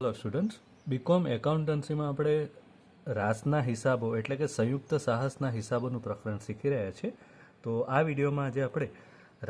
Hello students BCom એકાઉન્ટન્સીમાં આપણે રાસના હિસાબો, એટલે કે સંયુક્ત સાહસના હિસાબોનું પ્રકરણ શીખી રહ્યા છે તો આ વિડીયોમાં આજે આપણે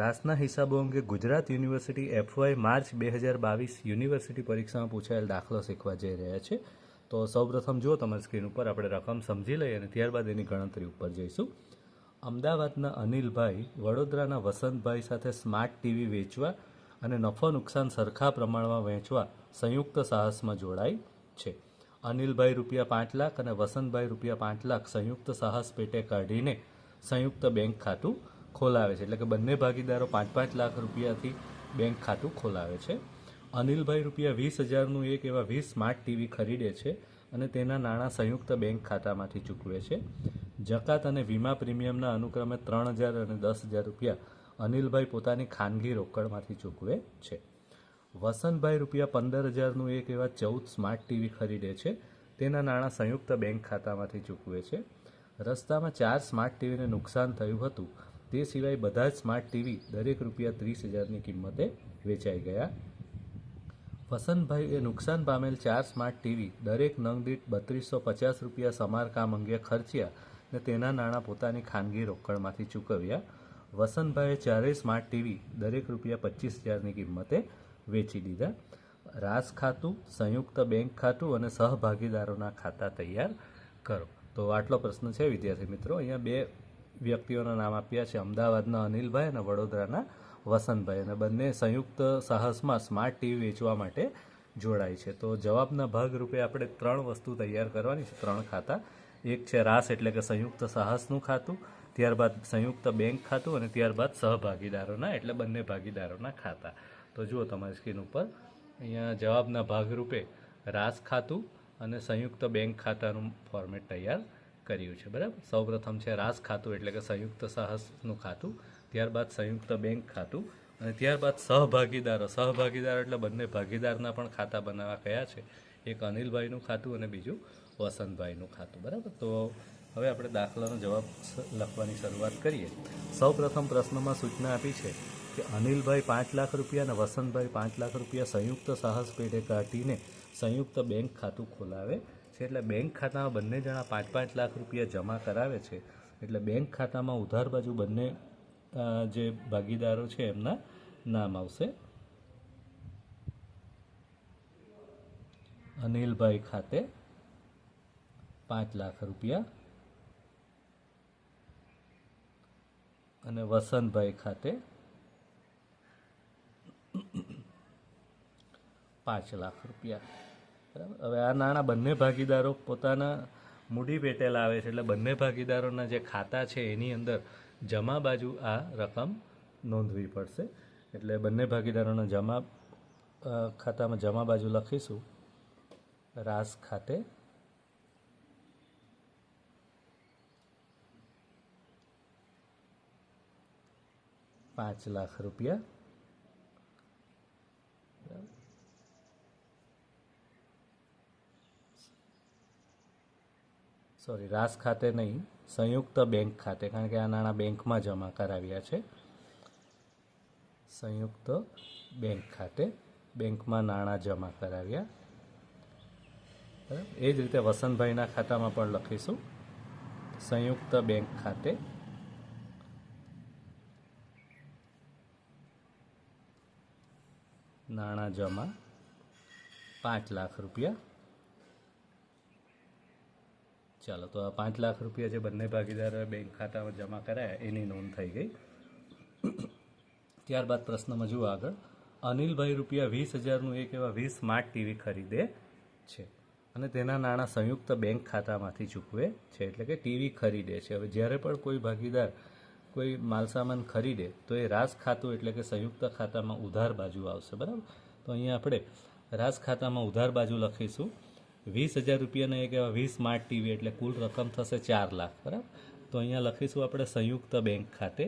રાસના હિસાબો અંગે ગુજરાત યુનિવર્સિટી એફવાય માર્ચ બે હજાર બાવીસ યુનિવર્સિટી પરીક્ષામાં પૂછાયેલ દાખલો શીખવા જઈ રહ્યા છે તો સૌપ્રથમ જુઓ તમારી સ્ક્રીન ઉપર આપણે રકમ સમજી લઈએ અને ત્યારબાદ એની ગણતરી ઉપર જઈશું. અમદાવાદના અનિલભાઈ, વડોદરાના વસંતભાઈ સાથે સ્માર્ટ ટીવી વેચવા અને નફો નુકસાન સરખા પ્રમાણમાં વહેંચવા સંયુક્ત સાહસમાં જોડાય છે. અનિલભાઈ રૂપિયા પાંચ લાખ અને વસંતભાઈ રૂપિયા પાંચ લાખ સંયુક્ત સાહસ પેટે કાઢીને સંયુક્ત બેંક ખાતું ખોલાવે છે. એટલે કે બંને ભાગીદારો પાંચ પાંચ લાખ રૂપિયાથી બેંક ખાતું ખોલાવે છે. અનિલભાઈ રૂપિયા વીસ હજારનું એક એવા વીસ સ્માર્ટ ટીવી ખરીદે છે અને તેના નાણાં સંયુક્ત બેંક ખાતામાંથી ચૂકવે છે. જકાત અને વીમા પ્રીમિયમના અનુક્રમે ત્રણ હજાર અને દસ હજાર રૂપિયા અનિલભાઈ પોતાની ખાનગી રોકડમાંથી ચૂકવે છે. વસંતભાઈ રૂપિયા પંદર હજારનું એક એવા ચૌદ સ્માર્ટ ટીવી ખરીદે છે. તેના નાણાં સંયુક્ત બેંક ખાતામાંથી ચૂકવે છે. રસ્તામાં ચાર સ્માર્ટ ટીવીને નુકસાન થયું હતું. તે સિવાય બધા જ સ્માર્ટ ટીવી દરેક રૂપિયા ત્રીસ હજારની કિંમતે વેચાઈ ગયા. વસંતભાઈએ નુકસાન પામેલ ચાર સ્માર્ટ ટીવી દરેક નંગદીઠ બત્રીસો પચાસ રૂપિયા સમારકામ અંગે ખર્ચ્યા ને તેના નાણાં પોતાની ખાનગી રોકડમાંથી ચૂકવ્યા. વસંતભાઈએ ચારેય સ્માર્ટ ટીવી દરેક રૂપિયા પચીસ હજારની કિંમતે વેચી દીધા. રાસ ખાતું, સંયુક્ત બેંક ખાતું અને સહભાગીદારોના ખાતા તૈયાર કરો. તો આટલો પ્રશ્ન છે, વિદ્યાર્થી મિત્રો. અહીંયા બે વ્યક્તિઓના નામ આપ્યા છે, અમદાવાદના અનિલભાઈ અને વડોદરાના વસંતભાઈ. અને બંને સંયુક્ત સાહસમાં સ્માર્ટ ટીવી વેચવા માટે જોડાય છે. તો જવાબના ભાગરૂપે આપણે ત્રણ વસ્તુ તૈયાર કરવાની છે, ત્રણ ખાતા. એક છે રાસ, એટલે કે સંયુક્ત સાહસનું ખાતું, ત્યારબાદ સંયુક્ત બેંક ખાતું અને ત્યારબાદ સહભાગીદારોના, એટલે બંને ભાગીદારોના ખાતા. તો જુઓ તમારી સ્ક્રીન ઉપર. અહીંયા જવાબના ભાગરૂપે રાસ ખાતું અને સંયુક્ત બેંક ખાતાનું ફોર્મેટ તૈયાર કર્યું છે, બરાબર? સૌપ્રથમ છે રાસ ખાતું એટલે કે સંયુક્ત સાહસનું ખાતું, ત્યારબાદ સંયુક્ત બેંક ખાતું અને ત્યારબાદ સહભાગીદારો. સહભાગીદારો એટલે બંને ભાગીદારના પણ ખાતા બનાવવા કયા છે. એક અનિલભાઈનું ખાતું અને બીજું વસંતભાઈનું ખાતું, બરાબર? તો હવે આપણે દાખલાનો જવાબ લખવાની શરૂઆત કરીએ. સૌપ્રથમ પ્રશ્નમાં સૂચના આપી છે. કે અનિલભાઈ પાંચ લાખ રૂપિયા અને વસંતભાઈ પાંચ લાખ રૂપિયા સંયુક્ત સાહસ પેઢે કાઢીને સંયુક્ત બેંક ખાતું ખોલાવે છે. એટલે બેંક ખાતામાં બંને જણા પાંચ પાંચ લાખ રૂપિયા જમા કરાવે છે. એટલે બેંક ખાતામાં ઉધાર બાજુ બંને જે ભાગીદારો છે એમના નામ આવશે. અનિલભાઈ ખાતે પાંચ લાખ રૂપિયા અને વસંતભાઈ ખાતે પાંચ લાખ રૂપિયા. બરાબર? હવે આ નાણાં બંને ભાગીદારો પોતાના મૂડી પેટે લાવે છે, એટલે બંને ભાગીદારોના જે ખાતા છે એની અંદર જમા બાજુ આ રકમ નોંધવી પડશે. એટલે બંને ભાગીદારોના જમા ખાતામાં જમા બાજુ લખીશું, રાસ ખાતે પાંચ લાખ રૂપિયા સોરી રાસ ખાતે નહીં, સંયુક્ત બેંક ખાતે, કારણ કે આ નાણાં બેંકમાં જમા કરાવ્યા છે. સંયુક્ત બેંક ખાતે બેંકમાં નાણાં જમા કરાવ્યા. એ જ રીતે વસંતભાઈના ખાતામાં પણ લખીશું. સંયુક્ત બેંક ખાતે નાણાં જમા પાંચ લાખ રૂપિયા ચાલો, તો આ પાંચ લાખ રૂપિયા જે બંને ભાગીદારોએ બેંક ખાતામાં જમા કરાયા, એની નોંધ થઈ ગઈ. ત્યારબાદ પ્રશ્નમાં જુઓ આગળ. અનિલભાઈ રૂપિયા વીસ હજારનું એક એવા વીસ સ્માર્ટ ટીવી ખરીદે છે અને તેના નાણાં સંયુક્ત બેંક ખાતામાંથી ચૂકવે છે, એટલે કે ટીવી ખરીદે છે. હવે જ્યારે પણ કોઈ ભાગીદાર કોઈ માલસામાન ખરીદે, તો એ રાસ ખાતું એટલે કે સંયુક્ત ખાતામાં ઉધાર બાજુ આવશે, બરાબર? તો અહીંયા આપણે રાસ ખાતામાં ઉધાર બાજુ લખીશું. વીસ હજાર રૂપિયાના એક એવા વીસ સ્માર્ટ ટીવી એટલે કુલ રકમ થશે ચાર લાખ, બરાબર? તો અહીંયા લખીશું આપણે સંયુક્ત બેંક ખાતે.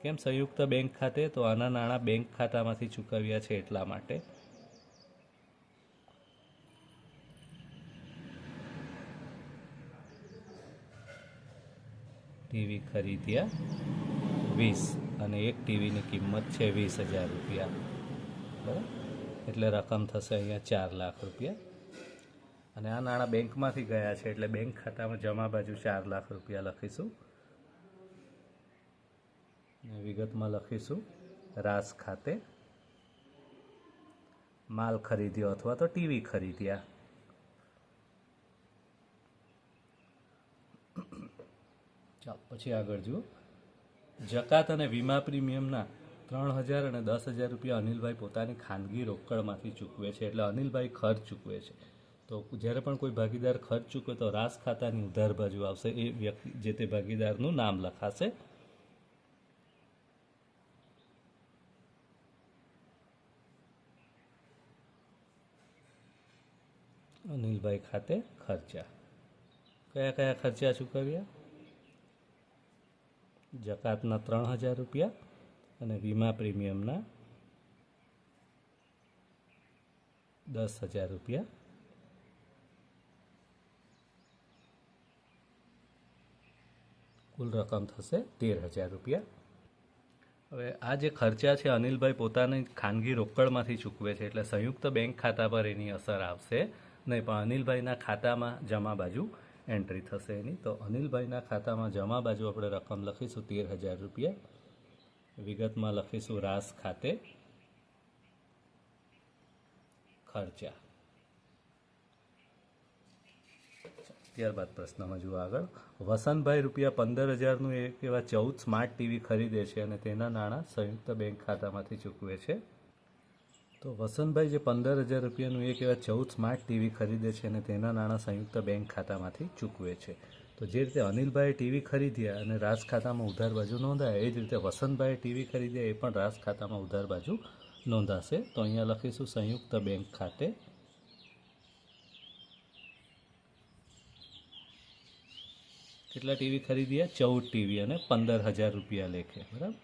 કેમ સંયુક્ત બેંક ખાતે? તો આના નાણાં બેંક ખાતામાંથી ચૂકવ્યા છે એટલા માટે. ટીવી ખરીદ્યા વીસ અને એક ટીવીની કિંમત છે વીસ હજાર રૂપિયા, બરાબર? એટલે રકમ થશે અહીંયા ચાર લાખ રૂપિયા. અને આ નાણાં બેંકમાંથી ગયા છે, એટલે બેંક ખાતામાં જમા બાજુ ચાર લાખ રૂપિયા લખીશું. વિગતમાં લખીશું. રાસ ખાતે માલ ખરીદ્યો અથવા તો ટીવી ખરીદ્યા. ચાલો, પછી આગળ જુઓ. જકાત અને વીમા પ્રીમિયમના ત્રણ હજાર અને દસ હજાર રૂપિયા અનિલભાઈ પોતાની ખાનગી રોકડમાંથી ચૂકવે છે, એટલે અનિલભાઈ ખર્ચ ચૂકવે છે. તો જ્યારે પણ કોઈ ભાગીદાર ખર્ચ ચૂકવે તો રાસ ખાતાની ઉધાર બાજુ આવશે. એ વ્યક્તિ જે તે ભાગીદારનું નામ લખાશે. અનિલભાઈ ખાતે ખર્ચા. કયા કયા ખર્ચા ચૂકવ્યા? જકાતના ત્રણ હજાર રૂપિયા અને વીમા પ્રીમિયમના દસ હજાર રૂપિયા. કુલ રકમ થશે તેર હજાર રૂપિયા. હવે આ જે ખર્ચા છે, અનિલભાઈ પોતાની ખાનગી રોકડમાંથી ચૂકવે છે, એટલે સંયુક્ત બેંક ખાતા પર એની અસર આવશે નહીં, પણ અનિલભાઈના ખાતામાં જમા બાજુ એન્ટ્રી થશે એની. તો અનિલભાઈના ખાતામાં જમા બાજુ આપણે રકમ લખીશું તેર હજાર રૂપિયા. વિગતમાં લખીશું રાસ ખાતે ખર્ચા. ત્યારબાદ પ્રશ્નમાં જુઓ આગળ. વસંતભાઈ રૂપિયા પંદર હજારનું એક એવા ચૌદ સ્માર્ટ ટીવી ખરીદે છે અને તેના નાણાં સંયુક્ત બેંક ખાતામાંથી ચૂકવે છે. તો વસંતભાઈ જે પંદર હજાર રૂપિયાનું એક એવા ચૌદ સ્માર્ટ ટીવી ખરીદે છે અને તેના નાણાં સંયુક્ત બેંક ખાતામાંથી ચૂકવે છે. તો જે રીતે અનિલભાઈએ ટીવી ખરીદ્યા અને રાસ ખાતામાં ઉધાર બાજુ નોંધાય, એ જ રીતે વસંતભાઈ ટીવી ખરીદ્યા, એ પણ રાસ ખાતામાં ઉધાર બાજુ નોંધાશે. તો અહીંયા લખીશું, સંયુક્ત બેંક ખાતે કેટલા ટીવી ખરીદ્યા? ચૌદ ટીવી અને પંદર હજાર રૂપિયા લેખે, બરાબર?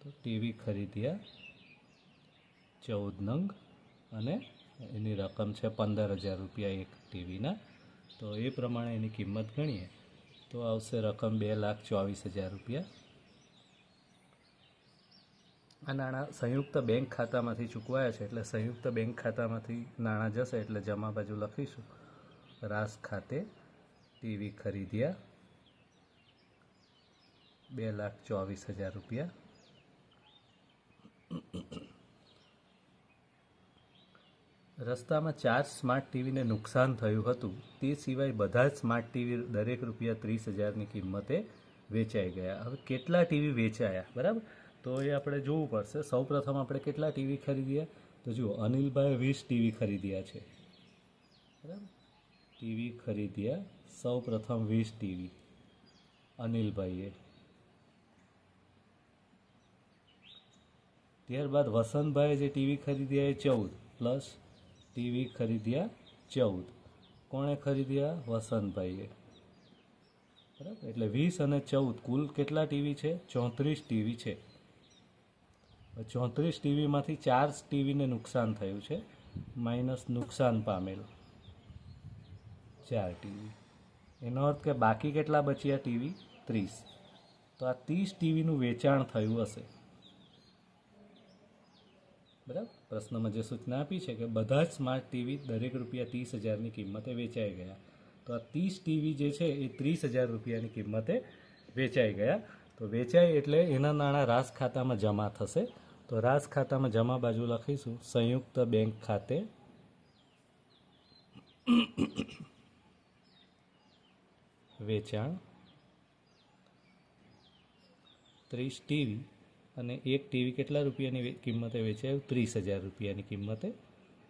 તો ટીવી ખરીદ્યા ચૌદ નંગ અને એની રકમ છે પંદર હજાર રૂપિયા એક ટીવીના. તો એ પ્રમાણે એની કિંમત ગણીએ. તો આવશે રકમ બે લાખ ચોવીસ હજાર રૂપિયા. આ નાણાં સંયુક્ત બેંક ખાતામાંથી ચૂકવાયા છે, એટલે સંયુક્ત બેંક ખાતામાંથી નાણાં જશે એટલે જમા બાજુ લખીશું. રાસ ખાતે ટીવી ખરીદ્યા બે લાખ ચોવીસ હજાર રૂપિયા. રસ્તામાં ચાર સ્માર્ટ ટીવીને નુકસાન થયું હતું. તે સિવાય બધા જ સ્માર્ટ ટીવી દરેક રૂપિયા ત્રીસ હજારની કિંમતે વેચાઈ ગયા. હવે કેટલા ટીવી વેચાયા? બરાબર? તો એ આપણે જોવું પડશે. સૌ પ્રથમ આપણે કેટલા ટીવી ખરીદ્યા તો જુઓ અનિલભાઈ વીસ ટીવી ખરીદ્યા છે. બરાબર? ટીવી ખરીદ્યા સૌ પ્રથમ વીસ ટીવી અનિલભાઈએ. ત્યારબાદ વસંતભાઈએ જે ટીવી ખરીદ્યા એ ચૌદ, પ્લસ ટીવી ખરીદ્યા ચૌદ. કોણે ખરીદ્યા? વસંતભાઈએ. બરાબર? એટલે વીસ અને ચૌદ, કુલ કેટલા ટીવી છે? ચોત્રીસ ટીવી છે. ચોત્રીસ ટીવીમાંથી ચાર ટીવીને નુકસાન થયું છે. માઇનસ નુકસાન પામેલ. ચાર ટીવી. એનો અર્થ કે બાકી કેટલા બચ્યા ટીવી? ત્રીસ. તો આ ત્રીસ ટીવીનું વેચાણ થયું હશે. બરાબર પ્રશ્નમાં જે સૂચના આપી છે કે બધા જ સ્માર્ટ ટીવી દરેક રૂપિયા ત્રીસ હજારની કિંમતે વેચાઈ ગયા. તો આ ત્રીસ ટીવી જે છે એ ત્રીસ હજાર રૂપિયાની કિંમતે વેચાઈ ગયા. તો વેચાય એટલે એના નાણાં રાસ ખાતામાં જમા થશે. તો રાસ ખાતામાં જમા બાજુ લખીશું, સંયુક્ત બેંક ખાતે વેચાણ ત્રીસ ટીવી અને એક ટીવી કેટલા રૂપિયાની કિંમતે વેચાયું? ત્રીસ હજાર રૂપિયાની કિંમતે.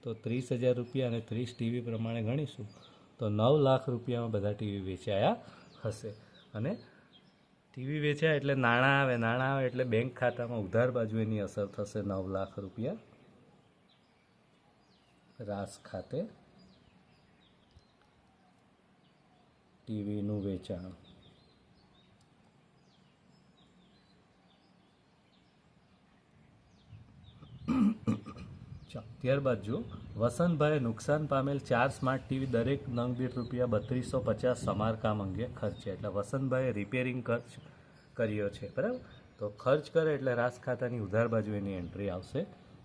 તો ત્રીસ હજાર રૂપિયા અને ત્રીસ ટીવી પ્રમાણે ગણીશું, તો નવ લાખ રૂપિયામાં બધા ટીવી વેચાયા હશે. અને ટીવી વેચાય એટલે નાણાં આવે નાણાં આવે એટલે બેંક ખાતામાં ઉધાર બાજુ એની અસર થશે નવ લાખ રૂપિયા. રાસ ખાતે ટીવીનું વેચાણ. ત્યારબાદ જો વસંતભાઈએ નુકસાન પામેલ ચાર સ્માર્ટ ટીવી દરેક નંગ દીઠ રૂપિયા બત્રીસો પચાસ સમારકામ અંગે ખર્ચે એટલે વસંતભાઈએ રિપેરિંગ ખર્ચ કર્યો છે, બરાબર? તો ખર્ચ કરે એટલે રાસ ખાતાની ઉધાર બાજુ એની એન્ટ્રી આવશે.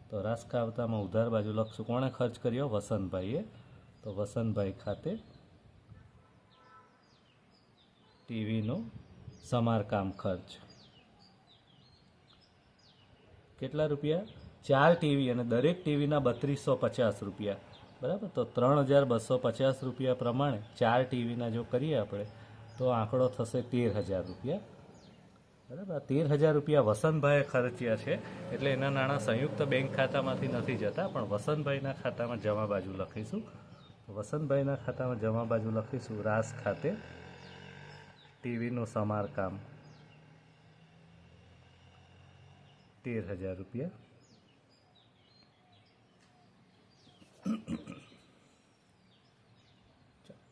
તો રાસ ખાતામાં ઉધાર બાજુ લખશું. કોણે ખર્ચ કર્યો? વસંતભાઈએ. તો વસંતભાઈ ખાતે ટીવીનું સમારકામ ખર્ચ. કેટલા રૂપિયા? ચાર ટીવી અને દરેક ટીવીના બત્રીસો પચાસ રૂપિયા. બરાબર? તો ત્રણ હજાર બસો પચાસ રૂપિયા પ્રમાણે ચાર ટીવીના જો કરીએ આપણે, તો આંકડો થશે તેર હજાર રૂપિયા. બરાબર? તેર હજાર રૂપિયા વસંતભાઈએ ખર્ચ્યા છે, એટલે એના નાણાં સંયુક્ત બેંક ખાતામાંથી નથી જતા, પણ વસંતભાઈના ખાતામાં જમા બાજુ લખીશું. વસંતભાઈના ખાતામાં જમા બાજુ લખીશું, રાસ ખાતે ટીવીનું સમારકામ. તેર હજાર રૂપિયા.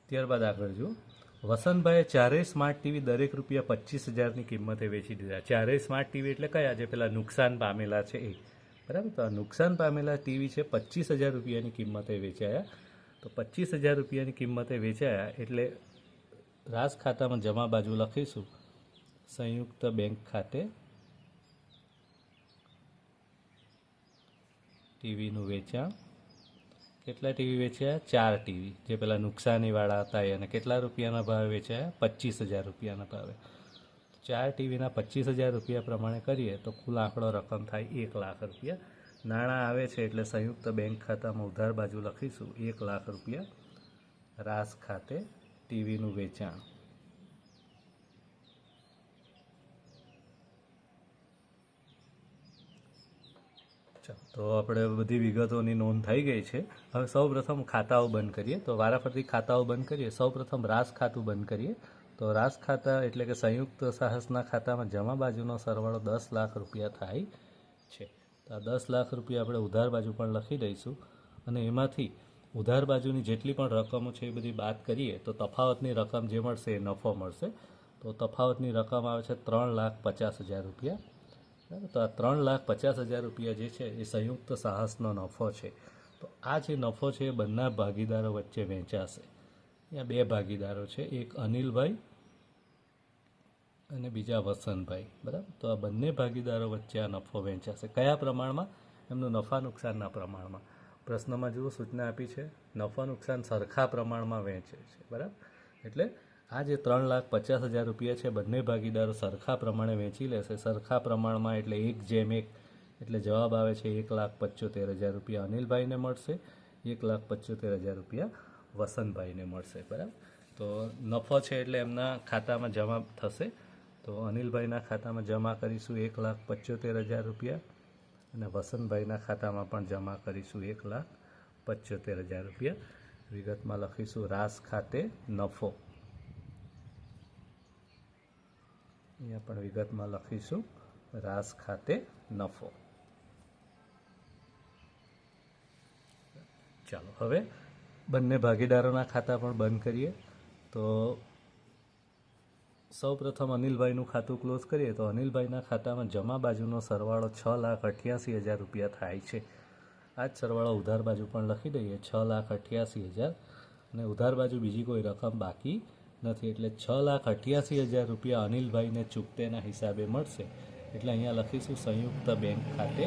ત્યારબાદ આગળ જો. વસંતભાઈએ ચારેય સ્માર્ટ ટીવી દરેક રૂપિયા પચીસ હજારની કિંમતે વેચી દીધા. ચારેય સ્માર્ટ ટીવી એટલે કયા? જે પેલા નુકસાન પામેલા છે એ. બરાબર? તો આ નુકસાન પામેલા ટીવી છે પચીસ હજાર રૂપિયાની કિંમતે વેચાયા. તો પચીસ હજાર રૂપિયાની કિંમતે વેચાયા એટલે રાસ ખાતામાં જમા બાજુ લખીશું. સંયુક્ત બેંક ખાતે ટીવીનું વેચાણ. કેટલા ટીવી વેચ્યા? ચાર ટીવી. જે પેલા નુકસાનીવાળા હતા એને કેટલા રૂપિયાના ભાવે વેચાયા? પચીસ હજાર રૂપિયાના ભાવે. ચાર ટીવીના પચીસ હજાર રૂપિયા પ્રમાણે કરીએ તો કુલ આંકડો રકમ થાય એક લાખ રૂપિયા. નાણાં આવે છે એટલે સંયુક્ત બેંક ખાતામાં ઉધાર બાજુ લખીશું. એક લાખ રૂપિયા રાસ ખાતે ટીવીનું વેચાણ. તો આપણે બધી વિગતોની નોંધ થઈ ગઈ છે. હવે સૌ પ્રથમ ખાતાઓ બંધ કરીએ. તો વારાફરતી ખાતાઓ બંધ કરીએ. સૌ પ્રથમ રાસ ખાતું બંધ કરીએ. તો રાસ ખાતા એટલે કે સંયુક્ત સાહસના ખાતામાં જમા બાજુનો સરવાળો દસ લાખ રૂપિયા થાય છે. તો આ દસ લાખ રૂપિયા આપણે ઉધાર બાજુ પણ લખી દઈશું. અને એમાંથી ઉધાર બાજુની જેટલી પણ રકમો છે એ બધી બાદ કરીએ, તો તફાવતની રકમ જે મળશે એ નફો મળશે. તો તફાવતની રકમ આવે છે ત્રણ લાખ પચાસ હજાર રૂપિયા. બરાબર તો આ ત્રણ લાખ પચાસ હજાર રૂપિયા જે છે, એ સંયુક્ત સાહસનો નફો છે. તો આ જે નફો છે, એ બંને ભાગીદારો વચ્ચે વહેંચાશે. ત્યાં બે ભાગીદારો છે, એક અનિલભાઈ અને બીજા વસંતભાઈ. બરાબર? તો આ બંને ભાગીદારો વચ્ચે આ નફો વહેંચાશે. કયા પ્રમાણમાં? એમનું નફા નુકસાનના પ્રમાણમાં. પ્રશ્નમાં જુઓ, સૂચના આપી છે, નફા નુકસાન સરખા પ્રમાણમાં વહેંચે છે. બરાબર? એટલે આ જે ત્રણ લાખ પચાસ હજાર રૂપિયા છે, બંને ભાગીદારો સરખા પ્રમાણે વેચી લેશે. સરખા પ્રમાણમાં એટલે એક જેમ એક, એટલે જવાબ આવે છે એક લાખ પચોતેર હજાર રૂપિયા અનિલભાઈને મળશે, એક લાખ પચોતેર હજાર રૂપિયા વસંતભાઈને મળશે, બરાબર? તો નફો છે એટલે એમના ખાતામાં જમા થશે. તો અનિલભાઈના ખાતામાં જમા કરીશું એક લાખ પચોતેર હજાર રૂપિયા અને વસંતભાઈના ખાતામાં પણ જમા કરીશું એક લાખ પચોતેર હજાર રૂપિયા. વિગતમાં લખીશું રાસ ખાતે નફો. અહીંયા પણ વિગતમાં લખીશું. રાસ ખાતે નફો. ચાલો, હવે બંને ભાગીદારોના ખાતા પણ બંધ કરીએ. તો સૌ પ્રથમ અનિલભાઈનું ખાતું ક્લોઝ કરીએ તો અનિલભાઈના ખાતામાં જમા બાજુનો સરવાળો છ લાખ અઠ્યાસી હજાર રૂપિયા થાય છે. આ જ સરવાળો ઉધાર બાજુ પણ લખી દઈએ, છ લાખ અઠ્યાસી હજાર. અને ઉધાર બાજુ બીજી કોઈ રકમ બાકી નથી. એટલે છ લાખ અઠ્યાસી હજાર રૂપિયા અનિલભાઈને ચૂકતેના હિસાબે મળશે. એટલે અહીંયા લખીશું, સંયુક્ત બેંક ખાતે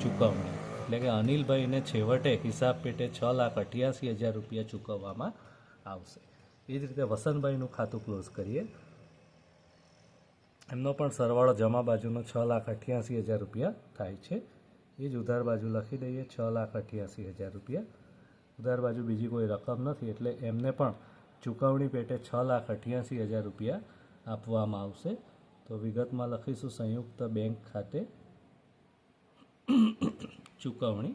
ચૂકવણી. એટલે કે અનિલભાઈને છેવટે હિસાબ પેટે છ લાખ અઠ્યાસી હજાર રૂપિયા ચૂકવવામાં આવશે. એ જ રીતે વસંતભાઈનું ખાતું ક્લોઝ કરીએ. એમનો પણ સરવાળો જમા બાજુનો છ લાખ અઠ્યાસી હજાર રૂપિયા થાય છે. એ જ ઉધાર બાજુ લખી દઈએ, છ લાખ અઠ્યાસી હજાર રૂપિયા ઉધાર બાજુ બીજી કોઈ રકમ નથી એટલે એમને પણ ચૂકવણી પેટે છ લાખ અઠ્યાસી હજાર રૂપિયા આપવામાં આવશે. તો વિગતમાં લખીશું, સંયુક્ત બેંક ખાતે ચૂકવણી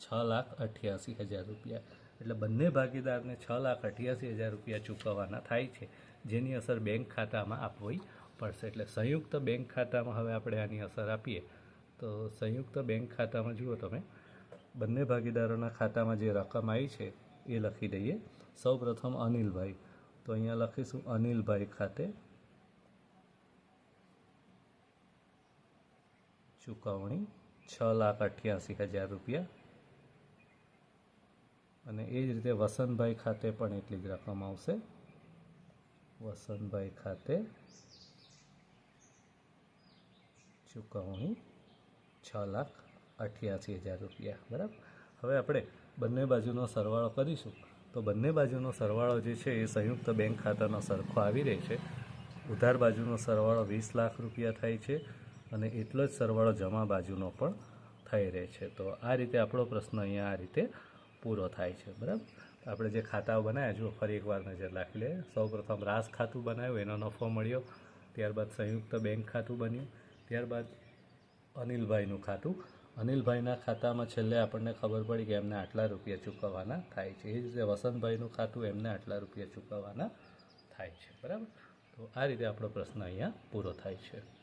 છ લાખ અઠ્યાસી હજાર રૂપિયા. એટલે બંને ભાગીદારને છ લાખ અઠ્યાસી હજાર રૂપિયા ચૂકવવાના થાય છે, જેની અસર બેંક ખાતામાં આપવી પડશે. એટલે સંયુક્ત બેંક ખાતામાં હવે આપણે આની અસર આપીએ. તો સંયુક્ત બેંક ખાતામાં જુઓ તમે બંને ભાગીદારોના ખાતામાં જે રકમ આવી છે, એ લખી દઈએ. સૌ પ્રથમ અનિલભાઈ. તો અહીંયા લખીશું અનિલભાઈ ખાતે ચૂકવણી છ લાખ અઠ્યાસી હજાર રૂપિયા. અને એ જ રીતે વસંતભાઈ ખાતે પણ એટલી જ રકમ આવશે. વસંતભાઈ ખાતે ચૂકવણી છ લાખ અઠ્યાસી હજાર રૂપિયા, બરાબર? હવે આપણે બંને બાજુનો સરવાળો કરીશું. તો બંને બાજુનો સરવાળો જે છે એ સંયુક્ત બેંક ખાતાનો સરખો આવી રહે છે. ઉધાર બાજુનો સરવાળો વીસ લાખ રૂપિયા થાય છે અને એટલો જ સરવાળો જમા બાજુનો પણ થઈ રહે છે. તો આ રીતે આપણો પ્રશ્ન અહીંયા આ રીતે પૂરો થાય છે, બરાબર? આપણે જે ખાતાઓ બનાવ્યા, જુઓ, ફરી એકવાર નજર રાખી લે. સૌપ્રથમ રાસ ખાતું બનાવ્યું, એનો નફો મળ્યો. ત્યારબાદ સંયુક્ત બેંક ખાતું બન્યું. ત્યારબાદ અનિલભાઈનું ખાતું અનિલભાઈના ખાતામાં છેલ્લે આપણને ખબર પડી કે એમને આટલા રૂપિયા ચૂકવવાના થાય છે. એ જ રીતે વસંતભાઈનું ખાતું એમને આટલા રૂપિયા ચૂકવવાના થાય છે. બરાબર? તો આ રીતે આપણો પ્રશ્ન અહીંયા પૂરો થાય છે.